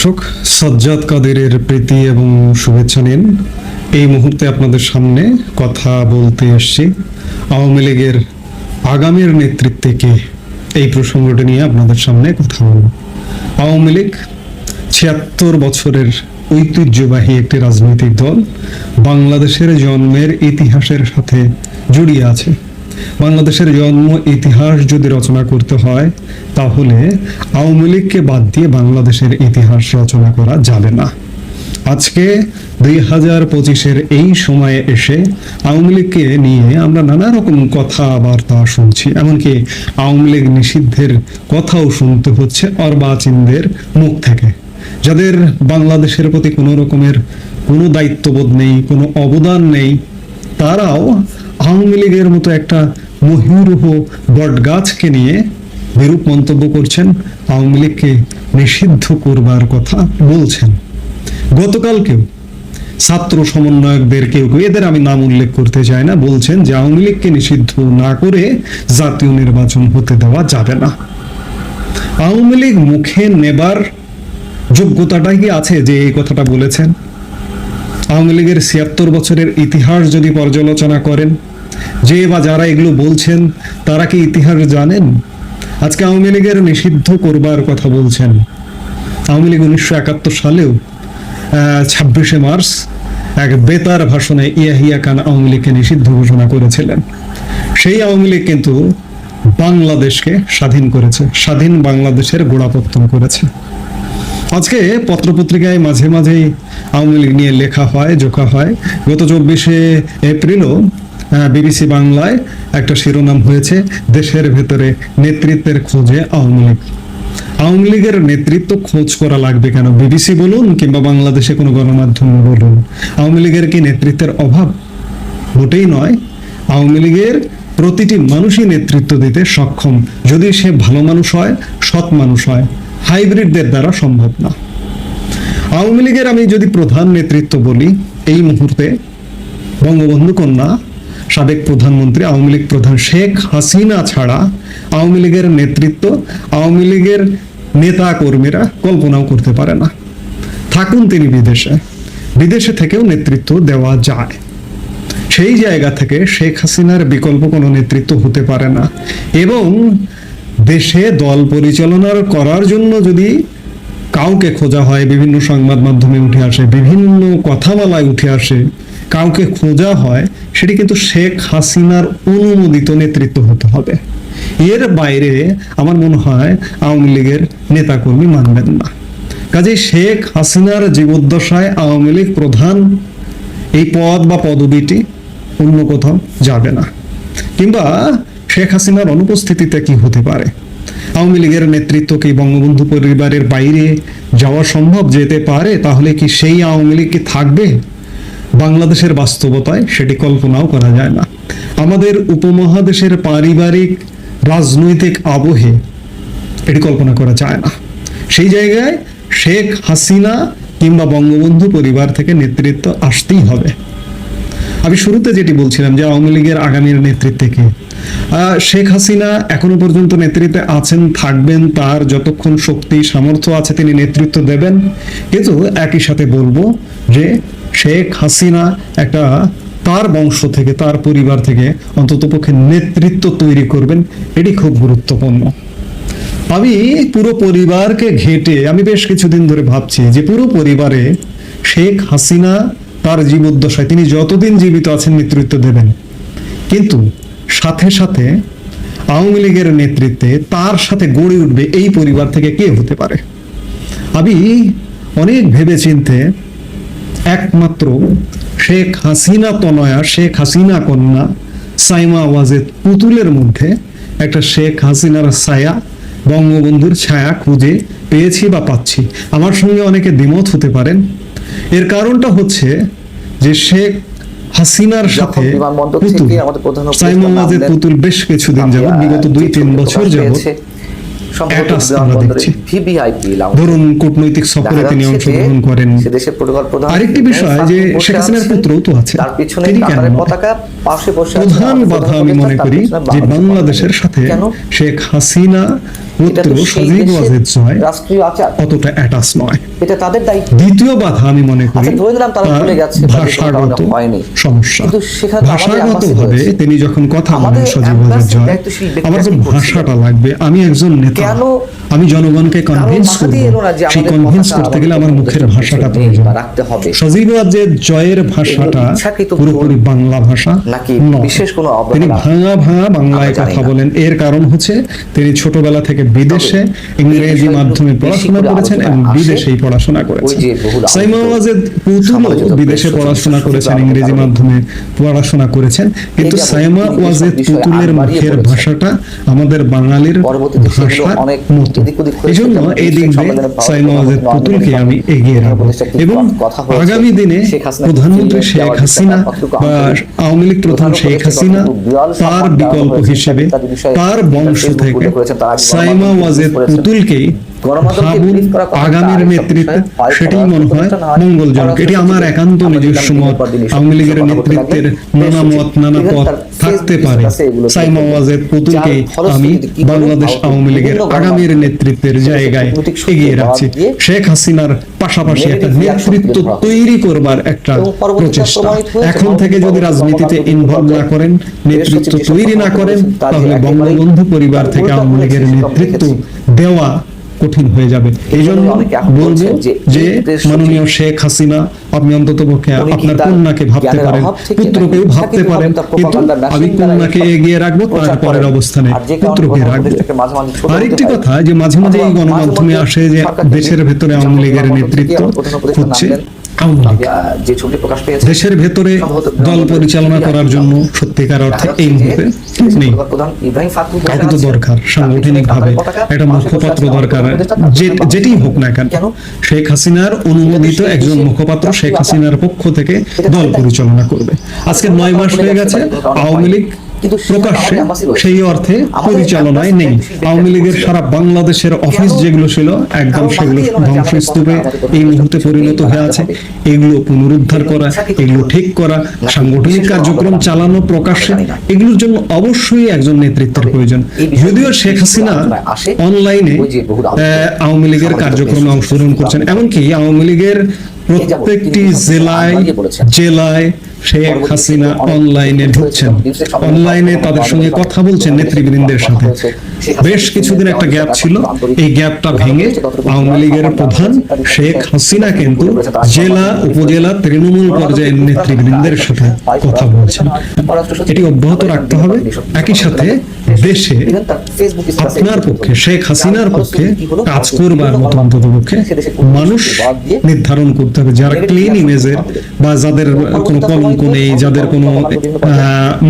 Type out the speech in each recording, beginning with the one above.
দর্শক, সজ্জাদ কাদেরের প্রীতি এবং শুভেচ্ছা নিন। এই মুহূর্তে আপনাদের সামনে কথা বলতে এসছি আওয়ামী লীগের আগামীর নেতৃত্বে কে? এই প্রসঙ্গটি নিয়ে আপনাদের সামনে কথা বলব। আওয়ামী লীগ ছিয়াত্তর বছরের ঐতিহ্যবাহী একটি রাজনৈতিক দল বাংলাদেশের জন্মের ইতিহাসের সাথে জড়িয়ে আছে। বাংলাদেশের জন্ম ইতিহাস যদি রচনা করতে হয়, তাহলে আওয়ামী লীগকে বাদ দিয়ে বাংলাদেশের ইতিহাস রচনা করা যাবে না। আজকে দুই হাজার পঁচিশের এই সময়ে এসে আওয়ামী লীগকে নিয়ে আমরা নানা রকম কথাবার্তা শুনছি, এমনকি আওয়ামী লীগ নিষিদ্ধের কথাও শুনতে হচ্ছে অর্বাচীনদের মুখ থেকে। যাদের বাংলাদেশের প্রতি কোনো রকমের কোনো দায়িত্ববোধ নেই, কোনো অবদান নেই তারাও আওয়ামী লীগের মতো একটা মহিরুহ বটগাছকে নিয়ে বিরূপ মন্তব্য করছেন আওয়ামী লীগকে নিষিদ্ধ করবার কথা বলছেন। গতকালকেও ছাত্র সমন্বয়কদের কেউ কেউ, এদের আমি নাম উল্লেখ করতে চাই না, বলছেন যে আওয়ামী লীগকে নিষিদ্ধ না করে জাতীয় নির্বাচন হতে দেওয়া যাবে না। আওয়ামী লীগ মুখে নেবার যোগ্যতাটা কি আছে যে এই কথাটা বলেছেন? আওয়ামী লীগের ছিয়াত্তর বছরের ইতিহাস যদি পর্যালোচনা করেন, যে বা যারা এগুলো বলছেন, তারা কি ইতিহাস জানেন? আজকে আওয়ামী লীগের নিষিদ্ধ করবার কথা বলছেন। আওয়ামী লীগ উনিশশো একাত্তর সালেও ছাব্বিশে মার্চ এক বেতার ভাষণে ইয়াহিয়া খান আওয়ামী লীগকে নিষিদ্ধ ঘোষণা করেছিলেন। সেই আওয়ামী লীগ কিন্তু বাংলাদেশকে স্বাধীন করেছে, স্বাধীন বাংলাদেশের গোড়াপত্তন করেছে। আজকে পত্রপত্রিকায় মাঝে মাঝেই আওয়ামী লীগ নিয়ে লেখা হয় জোকা হয়। গত চব্বিশে এপ্রিলও বিবিসি বাংলায় একটা শিরোনাম হয়েছে, দেশের ভেতরে নেতৃত্বের খোঁজে আওয়ামী লীগ। আওয়ামী লীগের নেতৃত্ব খোঁজ করা লাগবে কেন? বিবিসি বলুন কিংবা বাংলাদেশে কোনো গণমাধ্যম বলুন, আওয়ামী লীগের কি নেতৃত্বের অভাব? মোটেই নয়। আওয়ামী লীগের প্রতিটি মানুষই নেতৃত্ব দিতে সক্ষম। যদি সে ভালো মানুষ হয়, সৎ মানুষ হয়। হাইব্রিডদের দ্বারা সম্ভব না। আওয়ামী লীগের আমি যদি প্রধান নেতৃত্ব বলি, এই মুহূর্তে বঙ্গবন্ধু কন্যা, সাবেক প্রধানমন্ত্রী, আওয়ামী লীগ প্রধান শেখ হাসিনা ছাড়া আওয়ামী লীগের নেতৃত্ব, আওয়ামী লীগের নেতা কর্মীরা কল্পনাও করতে পারে না। থাকুন তিনি বিদেশে। বিদেশে থেকেও নেতৃত্ব দেওয়া যায়। সেই জায়গা থেকে শেখ হাসিনার বিকল্প কোনো নেতৃত্ব হতে পারে না। এবং দেশে দল পরিচালনার করার জন্য যদি কাউকে খোঁজা হয়, বিভিন্ন সংবাদ মাধ্যমে উঠে আসে, বিভিন্ন কথামালায় উঠে আসে, কাউকে খোঁজা হয়, সেটি কিন্তু শেখ হাসিনার অনুমোদিত নেতৃত্ব হতে হবে। এর বাইরে আমার মনে হয় আওয়ামী লীগের নেতাকর্মী মানবেন না। কাজে শেখ হাসিনার জীবদ্দশায় আওয়ামী লীগ প্রধান এই পদ বা পদবিটি অন্য কোথাও যাবে না। কিংবা শেখ হাসিনার অনুপস্থিতিতে কি হতে পারে? আওয়ামী লীগের নেতৃত্ব কি বঙ্গবন্ধু পরিবারের বাইরে যাওয়া সম্ভব যেতে পারে? তাহলে কি সেই আওয়ামী লীগ কি থাকবে? বাংলাদেশের বাস্তবতায় সেটি কল্পনাও করা যায় না। আমাদের উপমহাদেশের পারিবারিক, রাজনৈতিক আবহে এটি কল্পনা করা যায় না। সেই জায়গায় শেখ হাসিনা কিংবা বঙ্গবন্ধু পরিবার থেকে নেতৃত্ব আসতেই হবে। আমি শুরুতে যেটি বলছিলাম যে আওয়ামী লীগের আগামীর নেতৃত্বে কে? শেখ হাসিনা এখনও পর্যন্ত নেতৃত্বে আছেন, থাকবেন তার যতক্ষণ শক্তি, সামর্থ্য আছে তিনি নেতৃত্ব দেবেন। কিন্তু একই সাথে বলব যে শেখ হাসিনা একটা তার বংশ থেকে, তার পরিবার থেকে অন্ততপক্ষে নেতৃত্ব তৈরি করবেন, এটি খুব গুরুত্বপূর্ণ। আমি পুরো পরিবারকে ঘেটে, আমি বেশ কিছুদিন ধরে ভাবছি যে পুরো পরিবারে শেখ হাসিনা তার জীবদ্দশায়, তিনি যতদিন জীবিত আছেন নেতৃত্ব দেবেন। কিন্তু সাথে সাথে আওয়ামী লীগের নেতৃত্বে তার সাথে গড়ে উঠবে এই পরিবার থেকে কে হতে পারে? আমি অনেক ভেবে চিনতে একমাত্র শেখ হাসিনা তনয়া, শেখ হাসিনা কন্যা সাইমা ওয়াজেদ পুতুলের মধ্যে একটা শেখ হাসিনার ছায়া, বঙ্গবন্ধুর ছায়া খুঁজে পেয়েছি বা পাচ্ছি। আমার সঙ্গে অনেকে দ্বিমত হতে পারেন। এর কারণটা হচ্ছে যে শেখ হাসিনার সাথে বিমানবন্দর পুতুল বেশ কিছুদিন যাবত বিগত দুই তিন বছর যাবত ধরুন কূটনৈতিক সফরে তিনি অংশগ্রহণ করেন। প্রধান আরেকটি বিষয় যে শেখ হাসিনার আছে, তো আছে। তিনি কেন? পতাকা পাশে বসে প্রধান আমাদের বাধা আমি মনে করি যে বাংলাদেশের সাথে? শেখ হাসিনা এটা পুত্র তো সেই সজীব দেশের ওয়াজেদ জয় রাষ্ট্রীয় আচার। অতটা অ্যাটাচ নয়। এটা তাদের দায়িত্ব। দ্বিতীয় বাধা আমি মনে করি আচ্ছা, ধরে নিলাম তারা ভুলে গেছে বা যে কোনো কারণে ভাষাগত সমস্যা। কিন্তু সেখানে তো আমাদের ভাষাগত ভাবে তিনি যখন কথা বলেন সজীব জয় আমার তো ভাষাটা লাগবে। আমি একজন নেতা। আমি জনগণকে কনভিন্স করব। যে সেই কনভিন্স করতে গেলে আমার মুখের ভাষাটা প্রয়োজন। রাখতে হবে। সজীব ওয়াজেদ জয়ের ভাষাটা পুরোপুরি বাংলা ভাষা নাকি বিশেষ কোনো তিনি ভাঙা ভাঙা বাংলায় কথা বলেন। এর কারণ হচ্ছে তিনি ছোটবেলা থেকে বিদেশে ইংরেজি মাধ্যমে পড়াশোনা করেছেন এবং বিদেশেই পড়াশোনা করেছেন। সাইমা ওয়াজেদ পুতুলও বিদেশে পড়াশোনা করেছেন ইংরেজি মাধ্যমে পড়াশোনা করেছেন। কিন্তু সাইমা ওয়াজেদ পুতুলের মুখের ভাষাটা আমাদের বাঙালির ভাষার অনেক মতো। এই জন্য এই দিক দিয়ে সাইমা ওয়াজেদ পুতুলকে আমি এগিয়ে রাখব। এবং আগামী দিনে প্রধানমন্ত্রী শেখ হাসিনা বা আওয়ামী লীগ প্রধান শেখ হাসিনা তার বিকল্প হিসেবে তার বংশ থেকে সাইমা। পুতুলকেই আগামীর নেতৃত্বে সেটাই মনে হয় মঙ্গলজনক এটি আমার একান্ত নিজস্ব মত। আওয়ামী লীগের নেতৃত্বের নানা মত নানা পথ থাকতে পারে। সাইমা। ওয়াজেদ পুতুলকে আমি বাংলাদেশ আওয়ামী লীগের আগামীর নেতৃত্বের জায়গায় এগিয়ে রাখছি। শেখ হাসিনার পাশাপাশি একটা নেতৃত্ব। তৈরি করবার একটা প্রচেষ্টা। এখন থেকে যদি রাজনীতিতে ইনভলভ না করেন নেতৃত্ব তৈরি না করেন তাহলে বঙ্গবন্ধু পরিবার থেকে আওয়ামী লীগের নেতৃত্ব দেওয়া কঠিন হয়ে যাবে। এই জন্য বলব যে মাননীয় শেখ হাসিনা আপনি অন্তত পক্ষে আপনার কন্যাকে ভাবতে পারেন পুত্রকেও ভাবতে পারেন কিন্তু আমি কন্যাকে এগিয়ে রাখব তার পরের অবস্থানে পুত্রকে রাখব। আরেকটি কথা যে মাঝে মাঝে এই গণমাধ্যমে আসে যে দেশের ভেতরে আওয়ামী লীগের নেতৃত্ব হচ্ছে যে ছবি প্রকাশ পেয়েছে দেশের ভেতরে দল পরিচালনা করার জন্য সত্যিকার অর্থে এই মুহূর্তে নেই। কাউকে তো দরকার তার সাংগঠনিক ভাবে একটা মুখপাত্র দরকার। যেটি হোক না কেন? শেখ হাসিনার অনুমোদিত একজন মুখপাত্র শেখ হাসিনার পক্ষ থেকে দল পরিচালনা করবে। আজকে নয় মাস হয়ে গেছে আওয়ামী লীগ প্রকাশ্যে। সেই অর্থে পরিচালনায় নেই। আওয়ামী লীগের সারা বাংলাদেশের অফিস যেগুলো ছিল একদম সেগুলো ধ্বংসস্তূপে এই মুহূর্তে পরিণত হয়ে আছে। এগুলো পুনরুদ্ধার করা এগুলো ঠিক করা সাংগঠনিক কার্যক্রম চালানো প্রকাশ্যে এগুলোর জন্য অবশ্যই একজন নেতৃত্বের প্রয়োজন। যদিও শেখ হাসিনা অনলাইনে আওয়ামী লীগের কার্যক্রমে অংশগ্রহণ করছেন। এমনকি আওয়ামী লীগের প্রত্যেকটি জেলায় জেলায় শেখ হাসিনা অনলাইনে ঢুকছেন। অনলাইনে তাদের সঙ্গে কথা বলছেন নেতৃবৃন্দের সাথে। বেশ কিছুদিন একটা গ্যাপ ছিল। এই গ্যাপটা ভেঙে আওয়ামী লীগের প্রধান শেখ হাসিনা কিন্তু জেলা উপজেলা তৃণমূল পর্যায়ের নেতৃবৃন্দের সাথে কথা বলছেন। এটি অব্যাহত রাখতে হবে। একই সাথে দেশে আপনার পক্ষে, শেখ হাসিনার পক্ষে কাজ করবার মতো অন্তত পক্ষে মানুষ নির্ধারণ করতে হবে। যারা ক্লিন ইমেজের বা যাদের কোনো কলঙ্ক নেই, যাদের কোনো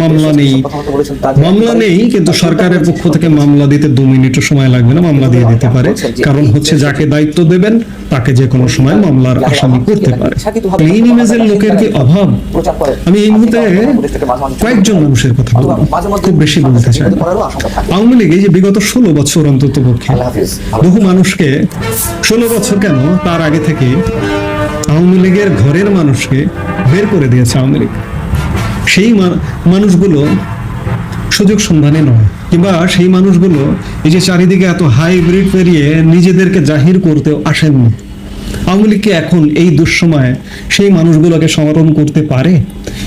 মামলা নেই। মামলা নেই, কিন্তু সরকারের পক্ষ থেকে মামলা দিতে দু মিনিটও সময় লাগবে না মামলা দিয়ে দিতে পারে। কারণ হচ্ছে যাকে দায়িত্ব দেবেন তাকে যে কোনো সময় মামলার আসামি করতে পারে। ক্লিন ইমেজের লোকের কি অভাব? আমি এই মুহূর্তে কয়েকজন মানুষের কথা বলব খুব বেশি বলতে চাই আওয়ামী লীগ এই যে বিগত ষোলো বছর অন্তত পক্ষে বহু মানুষকে ষোলো বছর কেন তার আগে থেকে আওয়ামী লীগের ঘরের মানুষকে বের করে দিয়েছে আওয়ামী লীগ? সেই মানুষগুলো সুযোগ সন্ধানে নয়। কিংবা সেই মানুষগুলো এই যে চারিদিকে এত হাইব্রিড পেরিয়ে নিজেদেরকে জাহির করতেও আসেননি। আওয়ামী লীগকে এখন এই দুঃসময়ে সেই মানুষগুলোকে স্মরণ করতে পারে?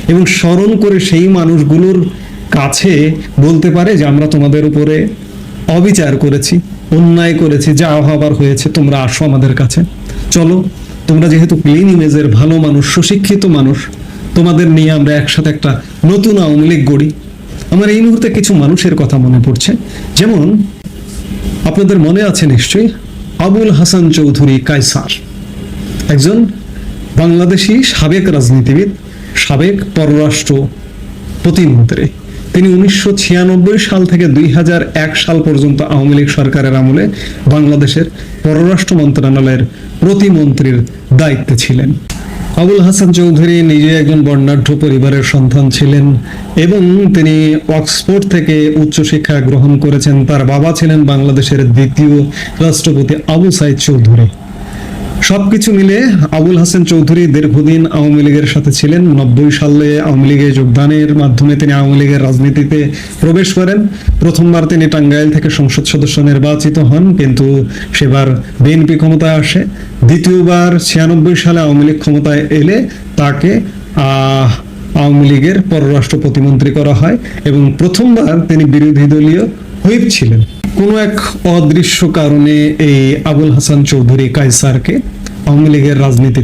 এবং স্মরণ করে সেই মানুষগুলোর কাছে বলতে পারে যে, আমরা তোমাদের উপরে অবিচার করেছি, অন্যায় করেছি, যা হবার হয়েছে, তোমরা আসো আমাদের কাছে। চলো, তোমরা যেহেতু ক্লিন ইমেজের ভালো মানুষ, সুশিক্ষিত মানুষ, তোমাদের নিয়ে আমরা একসাথে একটা নতুন আওয়ামী লীগ গড়ি। আমার এই মুহূর্তে কিছু মানুষের কথা মনে পড়ছে। যেমন, আপনাদের মনে আছে নিশ্চয়ই, আবুল হাসান চৌধুরী কায়সার। একজন বাংলাদেশি সাবেক রাজনীতিবিদ, সাবেক পররাষ্ট্র প্রতিমন্ত্রী। তিনি উনিশশো ছিয়ানব্বই সাল থেকে দুই হাজার এক সাল পর্যন্ত আওয়ামী লীগ সরকারের আমলে বাংলাদেশের পররাষ্ট্র মন্ত্রণালয়ের প্রতিমন্ত্রীর দায়িত্বে ছিলেন। আবুল হাসান চৌধুরী নিজে একজন বর্ণাঢ্য পরিবারের সন্তান ছিলেন এবং তিনি অক্সফোর্ড থেকে উচ্চশিক্ষা গ্রহণ করেছেন। তার বাবা ছিলেন বাংলাদেশের দ্বিতীয় রাষ্ট্রপতি আবু সাইদ চৌধুরী। সবকিছু মিলে আবুল হাসান চৌধুরী দীর্ঘদিন আওয়ামী লীগের সাথে ছিলেন। নব্বই সালে আওয়ামী লীগে যোগদানের মাধ্যমে তিনি আওয়ামী লীগের রাজনীতিতে প্রবেশ করেন। প্রথমবার তিনি টাঙ্গাইল থেকে সংসদ সদস্য নির্বাচিত হন, কিন্তু সেবার বিএনপি ক্ষমতায় আসে। দ্বিতীয়বার ছিয়ানব্বই সালে আওয়ামী লীগ ক্ষমতায় এলে তাকে আওয়ামী লীগের পররাষ্ট্র প্রতিমন্ত্রী করা হয় এবং প্রথমবার তিনি বিরোধী দলীয় হুইপ ছিলেন। কোনো এক অদৃশ্য কারণে এই আবুল হাসান চৌধুরী কায়সারকে আওয়ামী লীগের রাজনীতি